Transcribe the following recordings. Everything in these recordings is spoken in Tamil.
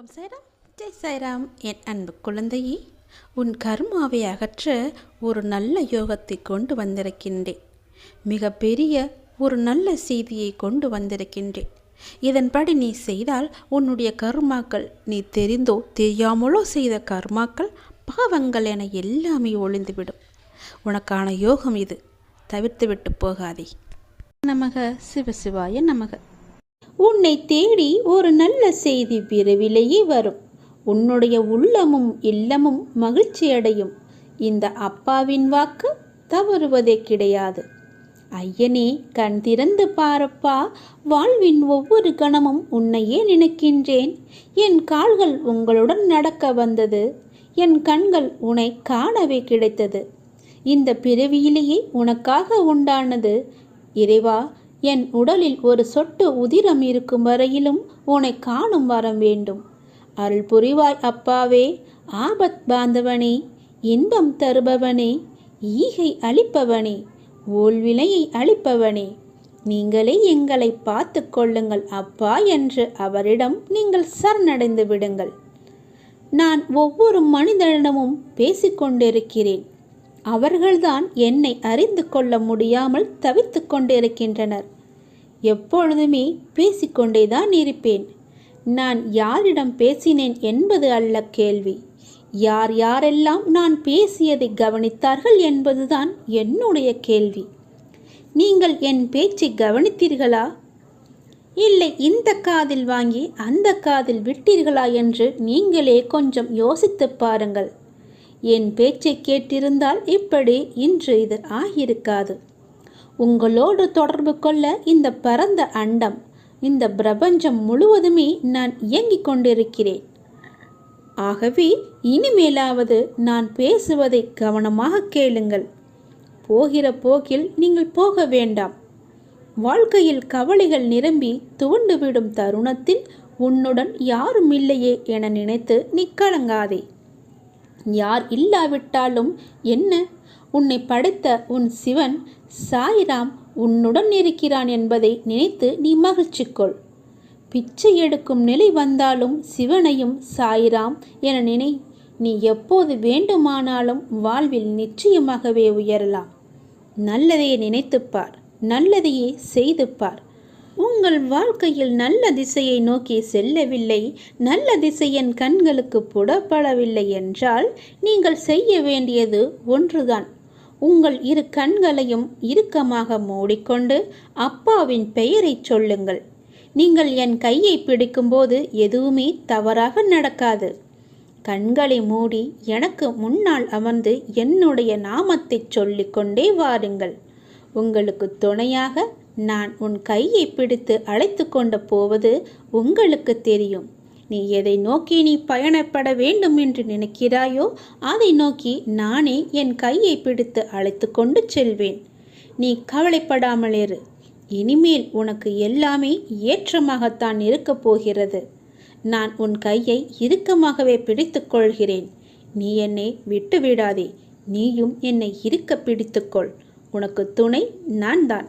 ஓம் சாய்ராம். ஜெய் சாய்ராம் என் அன்பு குழந்தையே உன் கர்மாவை அகற்ற ஒரு நல்ல யோகத்தை கொண்டு வந்திருக்கின்றேன். மிகப்பெரிய ஒரு நல்ல செய்தியை கொண்டு வந்திருக்கின்றேன். இதன்படி நீ செய்தால் உன்னுடைய கர்மாக்கள் நீ தெரிந்தோ தெரியாமலோ செய்த கர்மாக்கள் பாவங்கள் என எல்லாமே ஒளிந்துவிடும் உனக்கான யோகம் இது. தவிர்த்து விட்டு போகாதே. நமக சிவசிவாய நமக. உன்னை தேடி ஒரு நல்ல செய்தி விரைவிலேயே வரும். உன்னுடைய உள்ளமும் இல்லமும் மகிழ்ச்சியடையும் இந்த அப்பாவின் வாக்கு தவறுவதே கிடையாது. ஐயனே கண் திறந்து பாரப்பா. வாழ்வின் ஒவ்வொரு கணமும் உன்னையே நினைக்கின்றேன். என் கால்கள் உங்களுடன் நடக்க வந்தது. என் கண்கள் உன்னை காணவே கிடைத்தது. இந்த பிறவியிலேயே உனக்காக உண்டானது. இறைவா என் உடலில் ஒரு சொட்டு உதிரம் இருக்கும் வரையிலும் உன்னை காணும் வரம் வேண்டும். அருள் புரிவாய் அப்பாவே ஆபத் பாந்தவனே இன்பம் தருபவனே ஈகை அளிப்பவனே ஓல்விலையை அளிப்பவனே. நீங்களே எங்களை பார்த்து கொள்ளுங்கள் அப்பா என்று அவரிடம் நீங்கள் சரணடைந்து விடுங்கள். நான் ஒவ்வொரு மனிதனிடமும் பேசிக்கொண்டிருக்கிறேன் அவர்கள்தான் என்னை அறிந்து கொள்ள முடியாமல் தவித்து கொண்டிருக்கின்றனர். எப்பொழுதுமே பேசிக்கொண்டேதான் இருப்பேன். நான் யாரிடம் பேசினேன் என்பது அல்ல கேள்வி. யார் யாரெல்லாம் நான் பேசியதை கவனித்தார்கள் என்பதுதான் என்னுடைய கேள்வி. நீங்கள் என் பேச்சை கவனித்தீர்களா? இல்லை இந்த காதில் வாங்கி அந்த காதில் விட்டீர்களா என்று நீங்களே கொஞ்சம் யோசித்துப் பாருங்கள். என் பேச்சை கேட்டிருந்தால் இப்படி இன்று இது ஆகியிருக்காது. உங்களோடு தொடர்பு கொள்ள இந்த பரந்த அண்டம் இந்த பிரபஞ்சம் முழுவதுமே நான் இயங்கிக் கொண்டிருக்கிறேன். ஆகவே இனிமேலாவது நான் பேசுவதை கவனமாக கேளுங்கள். போகிற போக்கில் நீங்கள் போக வேண்டாம். வாழ்க்கையில் கவலைகள் நிரம்பி துவண்டுவிடும் தருணத்தில் உன்னுடன் யாரும் இல்லையே என நினைத்து நீ கலங்காதே. யார் இல்லாவிட்டாலும் என்ன? உன்னை படைத்த உன் சிவன் சாய்ராம் உன்னுடன் இருக்கிறான் என்பதை நினைத்து நீ மகிழ்ச்சி கொள் பிச்சை எடுக்கும் நிலை வந்தாலும் சிவனையும் சாய்ராம் என நினை. நீ எப்போது வேண்டுமானாலும் வாழ்வில் நிச்சயமாகவே உயரலாம். நல்லதையே நினைத்துப்பார் நல்லதையே செய்து பார். உங்கள் வாழ்க்கையில் நல்ல திசையை நோக்கி செல்லவில்லை நல்ல திசை என் கண்களுக்கு புடப்படவில்லை என்றால் நீங்கள் செய்ய வேண்டியது ஒன்றுதான். உங்கள் இரு கண்களையும் இறுக்கமாக மூடிக்கொண்டு அப்பாவின் பெயரை சொல்லுங்கள். நீங்கள் என் கையை பிடிக்கும்போது எதுவுமே தவறாக நடக்காது. கண்களை மூடி எனக்கு முன்னால் அமர்ந்து என்னுடைய நாமத்தை சொல்லிக்கொண்டே வாருங்கள். உங்களுக்கு துணையாக நான் உன் கையை பிடித்து அழைத்து கொண்டு போவது உங்களுக்கு தெரியும். நீ எதை நோக்கி நீ பயணப்பட வேண்டும் என்று நினைக்கிறாயோ அதை நோக்கி நானே என் கையை பிடித்து அழைத்து கொண்டு செல்வேன். நீ கவலைப்படாமல் இரு. இனிமேல் உனக்கு எல்லாமே ஏற்றமாகத்தான் இருக்கப் போகிறது. நான் உன் கையை இறுக்கமாகவே பிடித்து கொள்கிறேன். நீ என்னை விட்டு விடாதே நீயும் என்னை இருக்க பிடித்துக்கொள் உனக்கு துணை நான் தான்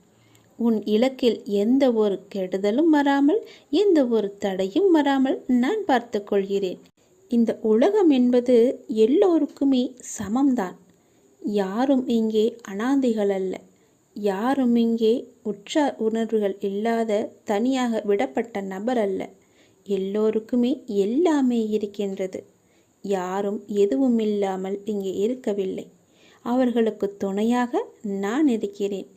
உன் இலக்கில் எந்த ஒரு கெடுதலும் வராமல் எந்த ஒரு தடையும் வராமல் நான் பார்த்து கொள்கிறேன். இந்த உலகம் என்பது எல்லோருக்குமே சமம்தான். யாரும் இங்கே அனாதைகள் அல்ல. யாரும் இங்கே உற்ற உணர்வுகள் இல்லாத தனியாக விடப்பட்ட நபர் அல்ல. எல்லோருக்குமே எல்லாமே இருக்கின்றது. யாரும் எதுவும் இல்லாமல் இங்கே இருக்கவில்லை. அவர்களுக்கு துணையாக நான் இருக்கிறேன்.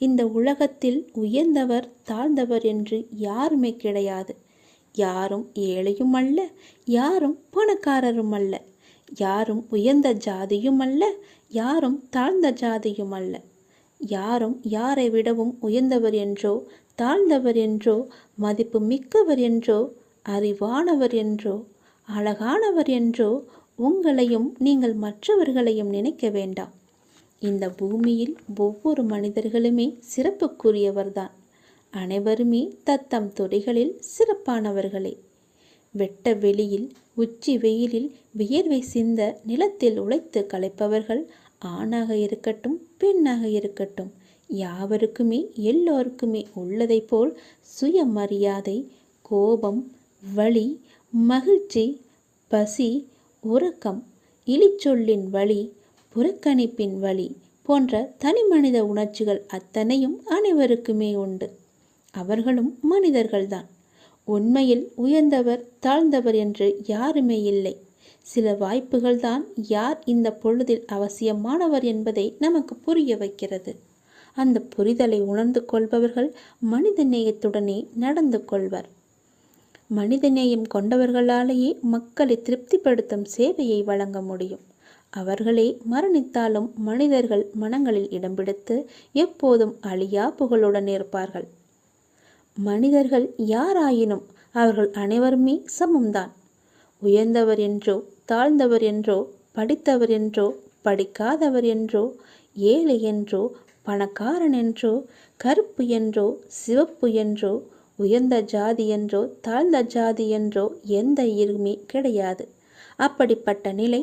இந்த உலகத்தில் உயர்ந்தவர் தாழ்ந்தவர் என்று யாருமே கிடையாது. யாரும் ஏழையும் அல்ல யாரும் பணக்காரரும் அல்ல. யாரும் உயர்ந்த ஜாதியும் அல்ல யாரும் தாழ்ந்த ஜாதியும் அல்ல. யாரும் யாரை விடவும் உயர்ந்தவர் என்றோ தாழ்ந்தவர் என்றோ மதிப்பு மிக்கவர் என்றோ அறிவானவர் என்றோ அழகானவர் என்றோ உங்களையும் நீங்கள் மற்றவர்களையும் நினைக்க வேண்டாம். இந்த பூமியில் ஒவ்வொரு மனிதர்களுமே சிறப்புக்குரியவர்தான். அனைவருமே தத்தம் துறைகளில் சிறப்பானவர்களே. வெட்ட வெளியில் உச்சி வெயிலில் வியர்வை சிந்த நிலத்தில் உழைத்து களைப்பவர்கள் ஆணாக இருக்கட்டும் பெண்ணாக இருக்கட்டும் யாவருக்குமே எல்லோருக்குமே உள்ளதைப் போல் சுயமரியாதை கோபம் வழி மகிழ்ச்சி பசி உறக்கம் இழிச்சொல்லின் வழி புறக்கணிப்பின் வழி போன்ற தனி மனித உணர்ச்சிகள் அத்தனையும் அனைவருக்குமே உண்டு. அவர்களும் மனிதர்கள்தான். உண்மையில் உயர்ந்தவர் தாழ்ந்தவர் என்று யாருமே இல்லை. சில வாய்ப்புகள்தான் யார் இந்த பொழுதில் அவசியமானவர் என்பதை நமக்கு புரிய வைக்கிறது. அந்த புரிதலை உணர்ந்து கொள்பவர்கள் மனித நேயத்துடனே நடந்து கொள்வர். மனிதநேயம் கொண்டவர்களாலேயே மக்களை திருப்திப்படுத்தும் சேவையை வழங்க முடியும். அவர்களே மரணித்தாலும் மனிதர்கள் மனங்களில் இடம் பிடித்து எப்போதும் அழியா புகழுடன் இருப்பார்கள். மனிதர்கள் யாராயினும் அவர்கள் அனைவருமே சமம்தான். உயர்ந்தவர் என்றோ தாழ்ந்தவர் என்றோ படித்தவர் என்றோ படிக்காதவர் என்றோ ஏழை என்றோ பணக்காரன் என்றோ கருப்பு என்றோ சிவப்பு என்றோ உயர்ந்த ஜாதி என்றோ தாழ்ந்த ஜாதி என்றோ எந்த இருமே கிடையாது. அப்படிப்பட்ட நிலை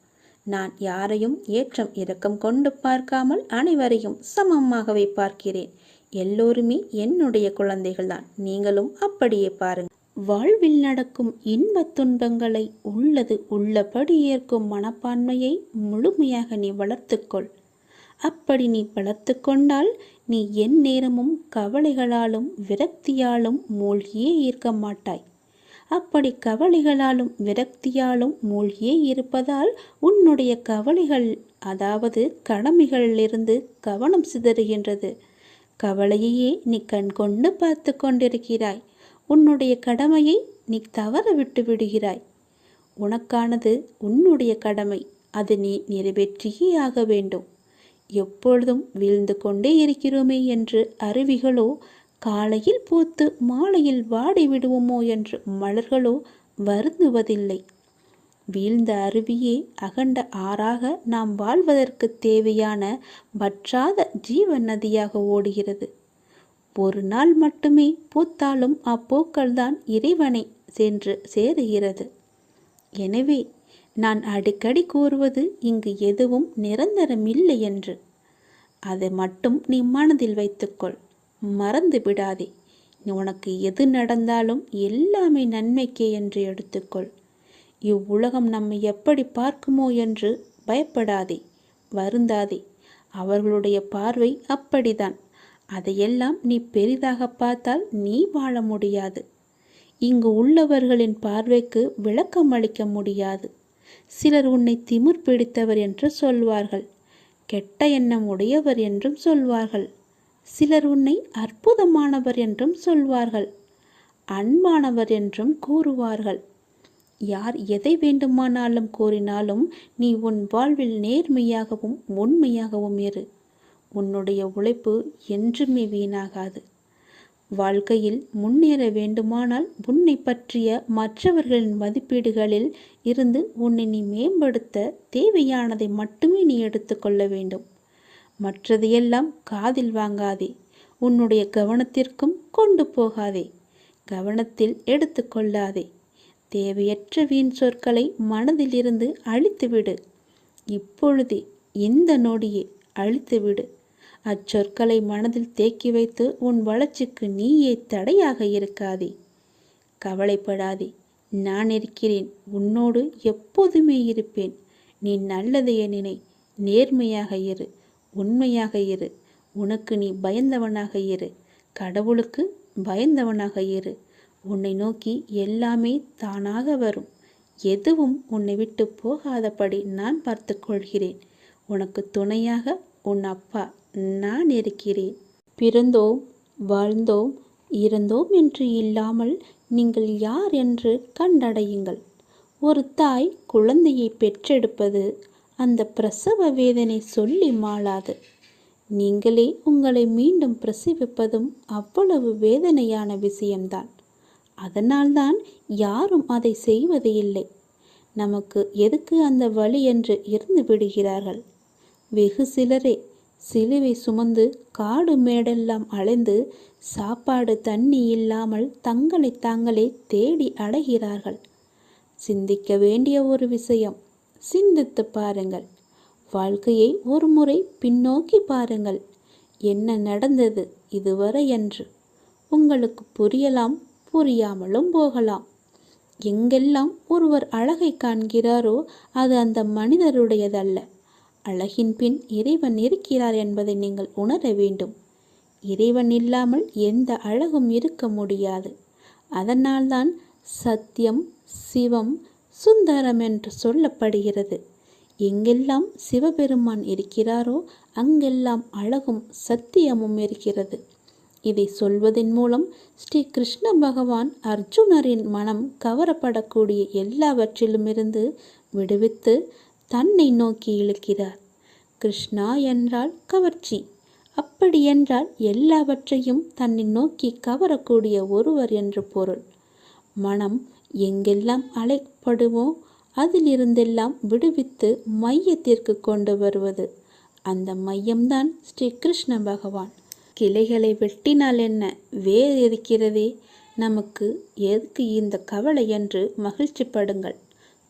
நான் யாரையும் ஏற்றம் இரக்கம் கொண்டு பார்க்காமல் அனைவரையும் சமமாகவே பார்க்கிறேன். எல்லோருமே என்னுடைய குழந்தைகள்தான். நீங்களும் அப்படியே பாருங்கள் வாழ்வில் நடக்கும் இன்பத் துன்பங்களை உள்ளது உள்ளபடி ஏற்கும் மனப்பான்மையை முழுமையாக நீ வளர்த்துக்கொள் அப்படி நீ வளர்த்து கொண்டால் நீ எந்நேரமும் கவலைகளாலும் விரக்தியாலும் மூழ்கியே இருக்க மாட்டாய். அப்படி கவலைகளாலும் விரக்தியாலும் மூழ்கியே இருப்பதால் உன்னுடைய கவலைகள் அதாவது கடமைகளிலிருந்து கவனம் சிதறுகின்றது. கவலையையே நீ கண்கொண்டு பார்த்து கொண்டிருக்கிறாய். உன்னுடைய கடமையை நீ தவற விட்டு விடுகிறாய். உனக்கானது உன்னுடைய கடமை. அது நீ நிறைவேற்றியே ஆக வேண்டும். எப்பொழுதும் வீழ்ந்து கொண்டே இருக்கிறோமே என்று அருவிகளோ காலையில் பூத்து மாலையில் வாடி விடுவோமோ என்று மலர்களோ வருந்துவதில்லை. வீழ்ந்த அருவியே அகண்ட ஆறாக நாம் வாழ்வதற்கு தேவையான வற்றாத ஜீவ நதியாக ஓடுகிறது. ஒரு நாள் மட்டுமே பூத்தாலும் அப்பூக்கள்தான் இறைவனை சென்று சேருகிறது. எனவே நான் அடிக்கடி கூறுவது இங்கு எதுவும் நிரந்தரமில்லை என்று. அதை மட்டும் நீ மனதில் வைத்துக்கொள். மறந்து விடாதே. உனக்கு எது நடந்தாலும் எல்லாமே நன்மைக்கே என்று எடுத்துக்கொள். இவ்வுலகம் நம்மை எப்படி பார்க்குமோ என்று பயப்படாதே வருந்தாதே. அவர்களுடைய பார்வை அப்படிதான் அதையெல்லாம் நீ பெரிதாக பார்த்தால் நீ வாழ முடியாது. இங்கு உள்ளவர்களின் பார்வைக்கு விளக்கம் அளிக்க முடியாது. சிலர் உன்னை திமிர் பிடித்தவர் என்று சொல்வார்கள். கெட்ட எண்ணம் உடையவர் என்றும் சொல்வார்கள். சிலர் உன்னை அற்புதமானவர் என்றும் சொல்வார்கள் அன்பானவர் என்றும் கூறுவார்கள். யார் எதை வேண்டுமானாலும் கூறினாலும் நீ உன் வாழ்வில் நேர்மையாகவும் உண்மையாகவும் இரு. உன்னுடைய உழைப்பு என்றுமே வீணாகாது. வாழ்க்கையில் முன்னேற வேண்டுமானால் உன்னை பற்றிய மற்றவர்களின் மதிப்பீடுகளில் இருந்து உன்னை நீ மேம்படுத்த தேவையானதை மட்டுமே நீ எடுத்துக்கொள்ள வேண்டும். மற்றதையெல்லாம் காதில் வாங்காதே. உன்னுடைய கவனத்திற்கும் கொண்டு போகாதே. கவனத்தில் எடுத்துக்கொள்ளாதே தேவையற்ற வீண் சொற்களை மனதிலிருந்து அழித்துவிடு. இப்பொழுதே இந்த நொடியே அழித்துவிடு. அச்சொற்களை மனதில் தேக்கி வைத்து உன் வளர்ச்சிக்கு நீயே தடையாக இருக்காதே. கவலைப்படாதே. நான் இருக்கிறேன். உன்னோடு எப்போதுமே இருப்பேன். நீ நல்லதைய நினை. நேர்மையாக இரு. உண்மையாக இரு. உனக்கு நீ பயந்தவனாக இரு. கடவுளுக்கு பயந்தவனாக இரு. உன்னை நோக்கி எல்லாமே தானாக வரும். எதுவும் உன்னை விட்டு போகாதபடி நான் பார்த்து கொள்கிறேன். உனக்கு துணையாக உன் அப்பா நான் இருக்கிறேன். பிறந்தோம் வாழ்ந்தோம் இறந்தோம் என்று இல்லாமல் நீங்கள் யார் என்று கண்டடையுங்கள். ஒரு தாய் குழந்தையை பெற்றெடுப்பது அந்த பிரசவ வேதனை சொல்லி மாளாது. நீங்களே உங்களை மீண்டும் பிரசவிப்பதும் அவ்வளவு வேதனையான விஷயம்தான். அதனால்தான் யாரும் அதை செய்வது இல்லை. நமக்கு எதுக்கு அந்த வழி என்று இருந்து விடுகிறார்கள்? வெகு சிலரே சிலுவை சுமந்து காடு மேடெல்லாம் அலைந்து சாப்பாடு தண்ணி இல்லாமல் தங்களை தாங்களே தேடி அடைகிறார்கள் சிந்திக்க வேண்டிய ஒரு விஷயம் சிந்தித்து பாருங்கள். வாழ்க்கையை ஒரு முறை பின்னோக்கி பாருங்கள். என்ன நடந்தது இதுவரை என்று. உங்களுக்கு புரியலாம் புரியாமலும் போகலாம். எங்கெல்லாம் ஒருவர் அழகை காண்கிறாரோ அது அந்த மனிதருடையதல்ல. அழகின் பின் இறைவன் இருக்கிறார் என்பதை நீங்கள் உணர வேண்டும். இறைவன் இல்லாமல் எந்த அழகும் இருக்க முடியாது. அதனால்தான் சத்தியம் சிவம் சுந்தரம் என்று சொல்லப்படுகிறது. எங்கெல்லாம் சிவபெருமான் இருக்கிறாரோ அங்கெல்லாம் அழகும் சத்தியமும் இருக்கிறது. இதை சொல்வதன் மூலம் ஸ்ரீ கிருஷ்ண பகவான் அர்ஜுனரின் மனம் கவரப்படக்கூடிய எல்லாவற்றிலுமிருந்து விடுவித்து தன்னை நோக்கி இழுக்கிறார். கிருஷ்ணா என்றால் கவர்ச்சி. அப்படியென்றால் எல்லாவற்றையும் தன்னை நோக்கி கவரக்கூடிய ஒருவர் என்று பொருள். மனம் எங்கெல்லாம் அழைக்கப்படுமோ அதிலிருந்தெல்லாம் விடுவித்து மையத்திற்கு கொண்டு வருவது. அந்த மையம்தான் ஸ்ரீ கிருஷ்ண பகவான். கிளைகளை வெட்டினால் என்ன? வேர் இருக்கிறதே நமக்கு எதுக்கு இந்த கவலை என்று மகிழ்ச்சிப்படுங்கள்.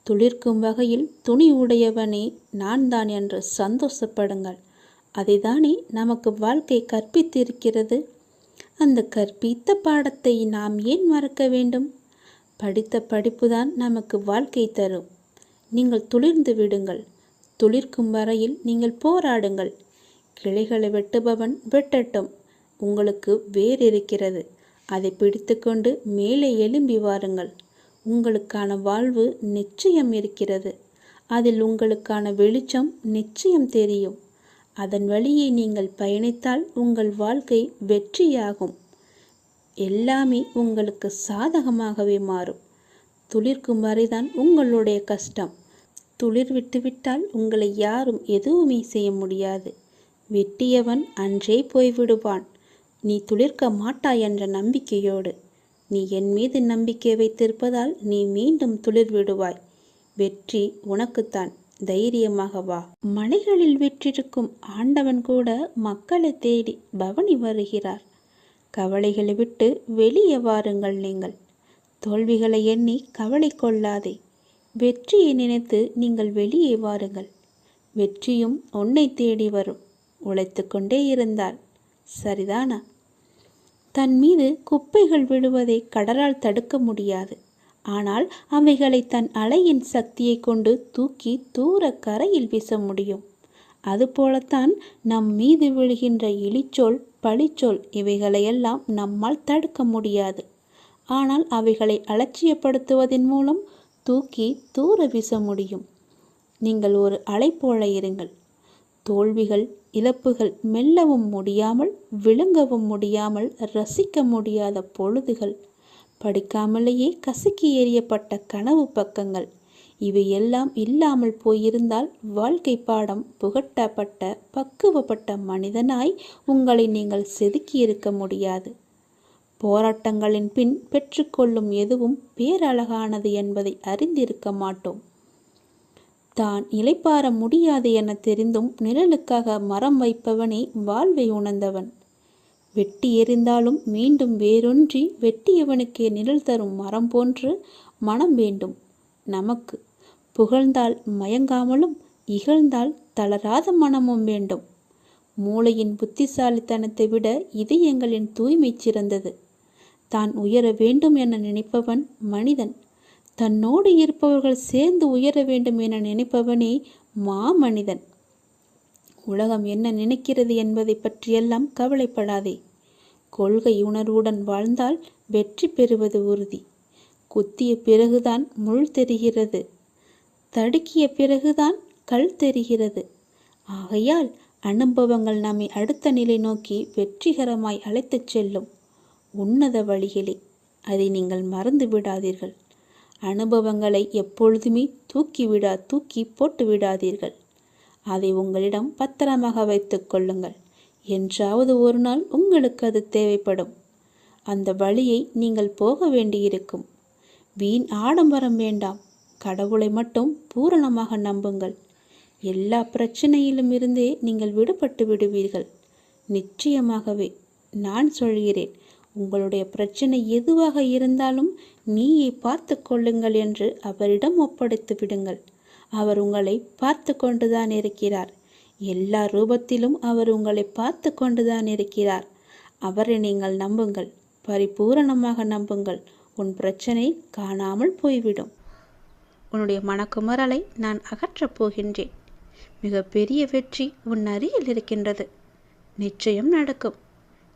துளிர்க்கும் வகையில் துணி உடையவனே நான் தான் என்று சந்தோஷப்படுங்கள். அதைதானே நமக்கு வாழ்க்கை கற்பித்திருக்கிறது. அந்த கற்பித்த பாடத்தை நாம் ஏன் மறக்க வேண்டும்? படித்த படிப்புதான் நமக்கு வாழ்க்கை தரும். நீங்கள் துளிர்ந்து விடுங்கள். துளிர்க்கும் வரையில் நீங்கள் போராடுங்கள். கிளைகளை வெட்டுபவன் வெட்டட்டும். உங்களுக்கு வேர் இருக்கிறது அதை பிடித்துக்கொண்டு மேலே எழும்பி வாருங்கள். உங்களுக்கான வாழ்வு நிச்சயம் இருக்கிறது. அதில் உங்களுக்கான வெளிச்சம் நிச்சயம் தெரியும். அதன் வழியே நீங்கள் பயணித்தால் உங்கள் வாழ்க்கை வெற்றியாகும். எல்லாமே உங்களுக்கு சாதகமாகவே மாறும். துளிர்க்கும் வரைதான் உங்களுடைய கஷ்டம். துளிர் விட்டுவிட்டால் உங்களை யாரும் எதுவுமே செய்ய முடியாது. வெட்டியவன் அன்றே போய்விடுவான். நீ துளிர்க்க மாட்டாய் என்ற நம்பிக்கையோடு. நீ என் மீது நம்பிக்கை வைத்திருப்பதால் நீ மீண்டும் துளிர் விடுவாய். வெற்றி உனக்குத்தான். தைரியமாக வா. மலைகளில் வெற்றிருக்கும் ஆண்டவன் கூட மக்களை தேடி பவனி வருகிறார். கவலைகளை விட்டு வெளியே வாருங்கள் நீங்கள். தோல்விகளை எண்ணி கவலை கொள்ளாதே. வெற்றியை நினைத்து நீங்கள் வெளியே வாருங்கள். வெற்றியும் உன்னை தேடி வரும். உழைத்து கொண்டே இருந்தால். சரிதானா? தன் மீது குப்பைகள் விழுவதை கடலால் தடுக்க முடியாது. ஆனால் அவைகளை தன் அலையின் சக்தியை கொண்டு தூக்கி தூர கரையில் வீச முடியும். அதுபோலத்தான் நம் மீது விழுகின்ற இழிச்சொல் பழிச்சொல் இவைகளையெல்லாம் நம்மால் தடுக்க முடியாது. ஆனால் அவைகளை அலட்சியப்படுத்துவதன் மூலம் தூக்கி தூர வீச முடியும். நீங்கள் ஒரு அலை போல இருங்கள். தோல்விகள் இழப்புகள் மெல்லவும் முடியாமல் விழுங்கவும் முடியாமல் ரசிக்க முடியாத பொழுதுகள். படிக்காமலேயே கசுக்கி எறியப்பட்ட கனவு பக்கங்கள். இவையெல்லாம் இல்லாமல் போயிருந்தால் வாழ்க்கை பாடம் புகட்டப்பட்ட பக்குவப்பட்ட மனிதனாய் உங்களை நீங்கள் செதுக்கியிருக்க முடியாது. போராட்டங்களின் பின் பெற்றுக்கொள்ளும் எதுவும் பேரழகானது என்பதை அறிந்திருக்க மாட்டோம். தான் இலைப்பார முடியாது என தெரிந்தும் நிழலுக்காக மரம் வைப்பவனே வாழ்வை உணர்ந்தவன். வெட்டி எறிந்தாலும் மீண்டும் வேறொன்றி வெட்டியவனுக்கே நிழல் தரும் மரம் போன்று மனம் வேண்டும். நமக்கு புகழ்ந்தால் மயங்காமலும் இகழ்ந்தால் தளராத மனமும் வேண்டும். மூளையின் புத்திசாலித்தனத்தை விட இது எங்களின் தூய்மை சிறந்தது. தான் உயர வேண்டும் என நினைப்பவன் மனிதன். தன்னோடு இருப்பவர்கள் சேர்ந்து உயர வேண்டும் என நினைப்பவனே மாமனிதன். உலகம் என்ன நினைக்கிறது என்பதை பற்றியெல்லாம் கவலைப்படாதே. கொள்கை உணர்வுடன் வாழ்ந்தால் வெற்றி பெறுவது உறுதி. குத்திய பிறகுதான் முள் தெரிகிறது. தடுக்கிய பிறகுதான் கல் தெரிகிறது. ஆகையால் அனுபவங்கள் நம்மை அடுத்த நிலை நோக்கி வெற்றிகரமாய் அழைத்துச் செல்லும் உன்னத வழிகளே. அதை நீங்கள் மறந்து விடாதீர்கள். அனுபவங்களை எப்பொழுதுமே தூக்கி விடா தூக்கி போட்டு விடாதீர்கள். அதை உங்களிடம் பத்திரமாக வைத்துக் கொள்ளுங்கள். என்றாவது ஒரு நாள் உங்களுக்கு அது தேவைப்படும். அந்த வழியை நீங்கள் போக வேண்டியிருக்கும். வீண் ஆடம்பரம் வேண்டாம். கடவுளை மட்டும் பூரணமாக நம்புங்கள். எல்லா பிரச்சனையிலும் இருந்தே நீங்கள் விடுபட்டு விடுவீர்கள். நிச்சயமாகவே நான் சொல்கிறேன் உங்களுடைய பிரச்சனை எதுவாக இருந்தாலும் நீயை பார்த்து கொள்ளுங்கள் என்று அவரிடம் ஒப்படைத்து விடுங்கள். அவர் உங்களை பார்த்து கொண்டுதான் இருக்கிறார். எல்லா ரூபத்திலும் அவர் உங்களை பார்த்து கொண்டுதான் இருக்கிறார். அவரை நீங்கள் நம்புங்கள் பரிபூரணமாக நம்புங்கள். உன் பிரச்சனை காணாமல் போய்விடும். உன்னுடைய மனக்குமரலை நான் அகற்றப் போகின்றேன். மிக பெரிய வெற்றி உன் அருகில் இருக்கின்றது. நிச்சயம் நடக்கும்.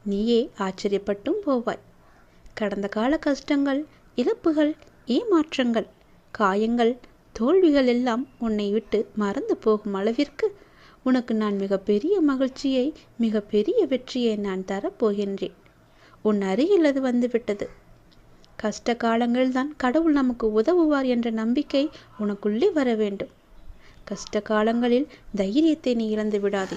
நீயே ஆச்சரியப்பட்டும் போவாய். கடந்த கால கஷ்டங்கள் இழப்புகள் ஏமாற்றங்கள் காயங்கள் தோல்விகள் எல்லாம் உன்னை விட்டு மறந்து போகும் அளவிற்கு உனக்கு நான் மிகப்பெரிய மகிழ்ச்சியை மிகப்பெரிய வெற்றியை நான் தரப்போகின்றேன் உன் அருகில் அது வந்துவிட்டது கஷ்ட காலங்கள்தான் கடவுள் நமக்கு உதவுவார் என்ற நம்பிக்கை உனக்குள்ளே வர வேண்டும். கஷ்ட காலங்களில் தைரியத்தை நீ இழந்து விடாதே.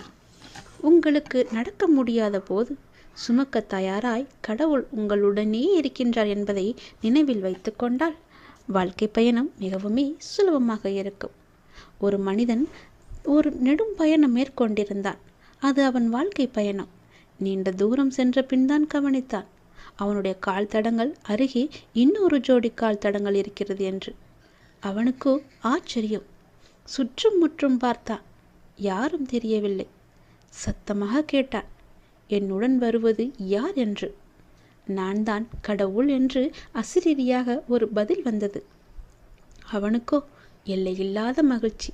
உங்களுக்கு நடக்க முடியாத போது சுமக்க தயாராய் கடவுள் உங்களுடனே இருக்கின்றார் என்பதை நினைவில் வைத்து கொண்டால் வாழ்க்கை பயணம் மிகவுமே சுலபமாக இருக்கும். ஒரு மனிதன் ஒரு நெடும் பயணம் மேற்கொண்டிருந்தான். அது அவன் வாழ்க்கை பயணம். நீண்ட தூரம் சென்ற பின்தான் கவனித்தான். அவனுடைய கால் தடங்கள் அருகே இன்னொரு ஜோடி கால் தடங்கள் இருக்கிறது என்று. அவனுக்கோ ஆச்சரியம். சுற்றும் முற்றும் பார்த்தான் யாரும் தெரியவில்லை. சத்தமாக கேட்டான் என்னுடன் வருவது யார் என்று? நான் தான் கடவுள் என்று அசிரீரியாக ஒரு பதில் வந்தது. அவனுக்கோ எல்லையில்லாத மகிழ்ச்சி.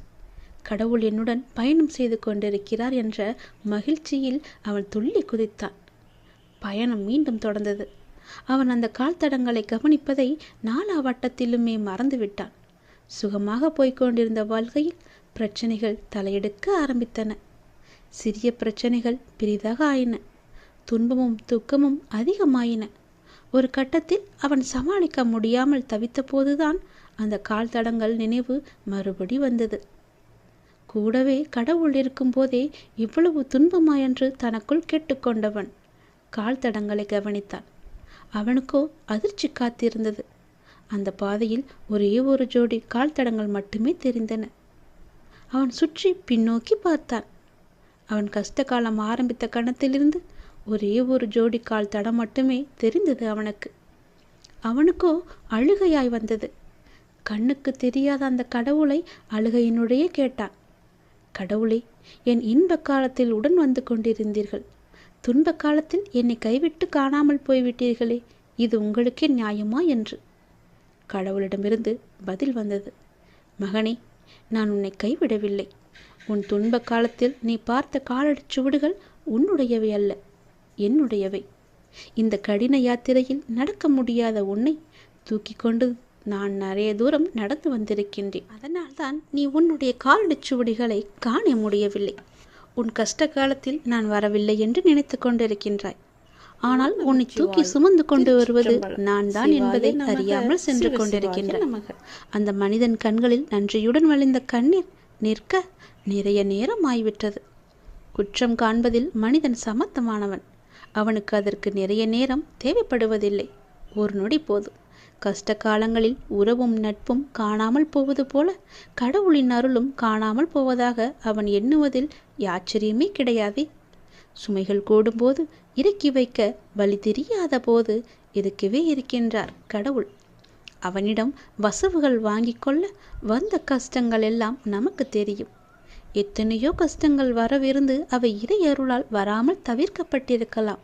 கடவுள் என்னுடன் பயணம் செய்து கொண்டிருக்கிறார் என்ற மகிழ்ச்சியில் அவன் துள்ளி குதித்தான். பயணம் மீண்டும் தொடர்ந்தது. அவன் அந்த கால் தடங்களை கவனிப்பதை நாலா வட்டத்திலுமே மறந்துவிட்டான். சுகமாக போய்கொண்டிருந்த வாழ்க்கையில் பிரச்சனைகள் தலையெடுக்க ஆரம்பித்தன. சிறிய பிரச்சனைகள் பெரிதாக ஆயின. துன்பமும் துக்கமும் அதிகமாயின. ஒரு கட்டத்தில் அவன் சமாளிக்க முடியாமல் தவித்த போதுதான் அந்த கால் தடங்கள் நினைவு மறுபடி வந்தது. கூடவே கடவுள் இருக்கும்போதே இவ்வளவு துன்பமா என்று தனக்குள் கேட்டுக்கொண்டவன். கால் தடங்களை கவனித்தான். அவனுக்கோ அதிர்ச்சி காத்திருந்தது. அந்த பாதையில் ஒரே ஒரு ஜோடி கால் தடங்கள் மட்டுமே தெரிந்தன. அவன் சுற்றி பின்னோக்கி பார்த்தான். அவன் கஷ்ட காலம் ஆரம்பித்த கணத்திலிருந்து ஒரே ஒரு ஜோடி கால் தடம் மட்டுமே தெரிந்தது அவனுக்கு. அவனுக்கோ அழுகையாய் வந்தது. கண்ணுக்கு தெரியாத அந்த கடவுளை அழுகையினுடைய கேட்டான். கடவுளே என் இன்ப காலத்தில் உடன் வந்து கொண்டிருந்தீர்கள். துன்ப காலத்தில் என்னை கைவிட்டு காணாமல் போய்விட்டீர்களே இது உங்களுக்கே நியாயமா என்று. கடவுளிடமிருந்து பதில் வந்தது. மகனே நான் உன்னை கைவிடவில்லை. உன் துன்ப காலத்தில் நீ பார்த்த காலடிச் சுவடுகள் உன்னுடையவை அல்ல என்னுடையவை. இந்த கடின யாத்திரையில் நடக்க முடியாத உன்னை தூக்கி கொண்டு நான் நிறைய தூரம் நடந்து வந்திருக்கின்றேன். அதனால்தான் நீ உன்னுடைய காலடிச் சுவடிகளை காண முடியவில்லை. உன் கஷ்ட காலத்தில் நான் வரவில்லை என்று நினைத்து கொண்டிருக்கின்றாய். ஆனால் உன்னை தூக்கி சுமந்து கொண்டு வருவது நான் தான் என்பதை அறியாமல் சென்று கொண்டிருக்கின்றேன் அந்த மனிதன் கண்களில் நன்றியுடன் வழிந்த கண்ணீர் நிற்க நிறைய நேரம் ஆய்விட்டது குற்றம் காண்பதில் மனிதன் சமத்தமானவன். அவனுக்கு அதற்கு நிறைய நேரம் தேவைப்படுவதில்லை. ஒரு நொடி போதும். கஷ்ட காலங்களில் உறவும் நட்பும் காணாமல் போவது போல கடவுளின் அருளும் காணாமல் போவதாக அவன் எண்ணுவதில் ஆச்சரியமே கிடையாதே. சுமைகள் கூடும்போது இறக்கி வைக்க வழி தெரியாத போது இருக்கவே இருக்கின்றார் கடவுள். அவனிடம் வசவுகள் வாங்கிக் கொள்ள வந்த கஷ்டங்கள் எல்லாம் நமக்கு தெரியும். எத்தனையோ கஷ்டங்கள் வரவிருந்து அவை இறை அருளால் வராமல் தவிர்க்கப்பட்டிருக்கலாம்.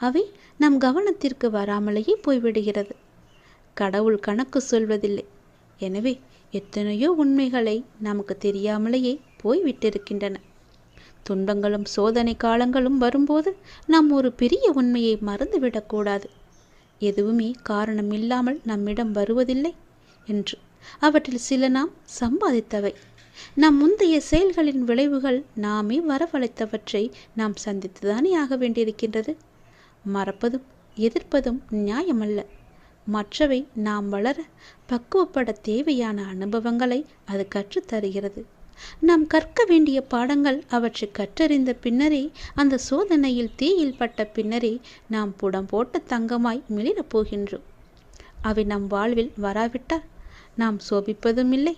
அவை நம் கவனத்திற்கு வராமலேயே போய்விடுகிறது. கடவுள் கணக்கு சொல்வதில்லை. எனவே எத்தனையோ உண்மைகளை நமக்கு தெரியாமலேயே போய்விட்டிருக்கின்றன. துன்பங்களும் சோதனை காலங்களும் வரும்போது நாம் ஒரு பெரிய உண்மையை மறந்துவிடக்கூடாது எதுவுமே காரணம் இல்லாமல் நம்மிடம் வருவதில்லை என்று. அவற்றில் சில நாம் சம்பாதித்தவை. நம் முந்தைய செயல்களின் விளைவுகள் நாமே வரவழைத்தவற்றை நாம் சந்தித்துதானே ஆக வேண்டியிருக்கின்றது. மறப்பதும் எதிர்ப்பதும் நியாயமல்ல. மற்றவை நாம் வளர பக்குவப்பட தேவையான அனுபவங்களை அது கற்றுத்தருகிறது நாம் கற்க வேண்டிய பாடங்கள் அவற்றை கற்றறிந்த பின்னரே அந்த சோதனையில் தீயில் பட்ட பின்னரே நாம் புடம் போட்ட தங்கமாய் மிளிரப் போகின்றோம். அவை நம் வாழ்வில் வராவிட்டால் நாம் சோபிப்பதும் இல்லை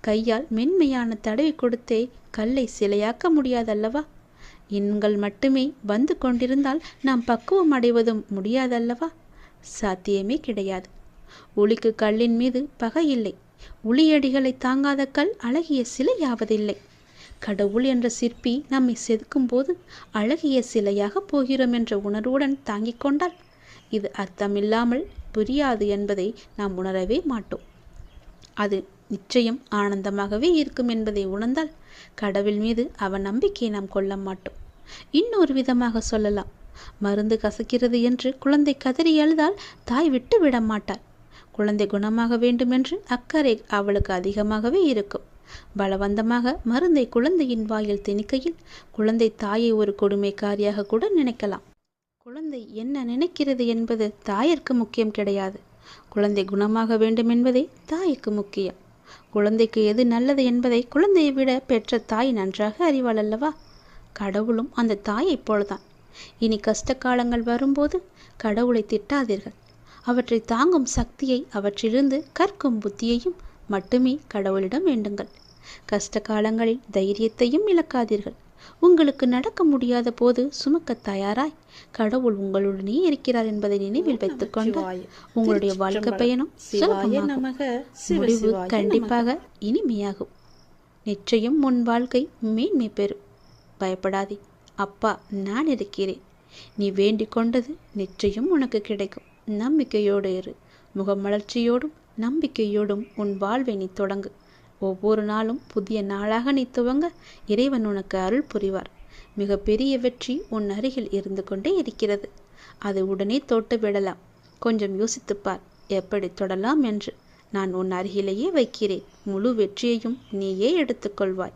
கையால் மென்மையான தடவி கொடுத்தே கல்லை சிலையாக்க முடியாதல்லவா? எண்கள் மட்டுமே வந்து கொண்டிருந்தால் நாம் பக்குவம் அடைவதும் முடியாதல்லவா? சாத்தியமே கிடையாது. உளிக்கு கல்லின் மீது பகை இல்லை. உளியடிகளை தாங்காத கல் அழகிய சிலையாவதில்லை. கடவுள் என்ற சிற்பி நம்மை செதுக்கும் போது அழகிய சிலையாக போகிறோம் என்ற உணர்வுடன் தாங்கிக் கொண்டால் இது அர்த்தமில்லாமல் புரியாது என்பதை நாம் உணரவே மாட்டோம். அது நிச்சயம் ஆனந்தமாகவே இருக்கும் என்பதை உணர்ந்தால் கடவுள் மீது அவன் நம்பிக்கையை நாம் கொள்ள மாட்டோம். இன்னொரு விதமாக சொல்லலாம். மருந்து கசக்கிறது என்று குழந்தை கதறி அழுதால் தாய் விட்டு விட மாட்டாள் குழந்தை குணமாக வேண்டுமென்று அக்கறை அவளுக்கு அதிகமாகவே இருக்கும். பலவந்தமாக மருந்தை குழந்தையின் வாயில் திணிக்கையில் குழந்தை தாயை ஒரு கொடுமைக்காரியாக கூட நினைக்கலாம். குழந்தை என்ன நினைக்கிறது என்பது தாயிற்கு முக்கியம் கிடையாது. குழந்தை குணமாக வேண்டும் என்பதே தாய்க்கு முக்கியம். குழந்தைக்கு எது நல்லது என்பதை குழந்தையை விட பெற்ற தாய் நன்றாக அறிவாள் அல்லவா? கடவுளும் அந்த தாயைப் போலதான். இனி கஷ்ட காலங்கள் வரும்போது கடவுளை திட்டாதீர்கள். அவற்றை தாங்கும் சக்தியை அவற்றிலிருந்து கற்கும் புத்தியையும் மட்டுமே கடவுளிடம் வேண்டுங்கள். கஷ்ட காலங்களில் தைரியத்தையும் இழக்காதீர்கள். உங்களுக்கு நடக்க முடியாத போது சுமக்க தயாராய். கடவுள் உங்களுடனே இருக்கிறார் என்பதை நினைவில் வைத்துக் கொண்டு உங்களுடைய வாழ்க்கை பயணம். முடிவு கண்டிப்பாக இனிமையாகும். நிச்சயம் உன் வாழ்க்கை மேன்மை பெறும். பயப்படாதே. அப்பா நான் இருக்கிறேன். நீ வேண்டிக் கொண்டது நிச்சயம் உனக்கு கிடைக்கும். நம்பிக்கையோடு இரு. முகமலர்ச்சியோடும் நம்பிக்கையோடும் உன் வாழ்வை நீ தொடங்கு. ஒவ்வொரு நாளும் புதிய நாளாக நீ துவங்க இறைவன் உனக்கு அருள் புரிவார். மிக பெரிய வெற்றி உன் அருகில் இருந்து கொண்டே இருக்கிறது. அதை உடனே தொட்டு விடலாம். கொஞ்சம் யோசித்துப்பார். எப்படி தொடலாம் என்று. நான் உன் அருகிலேயே வைக்கிறேன். முழு வெற்றியையும் நீயே எடுத்துக்கொள்வாய்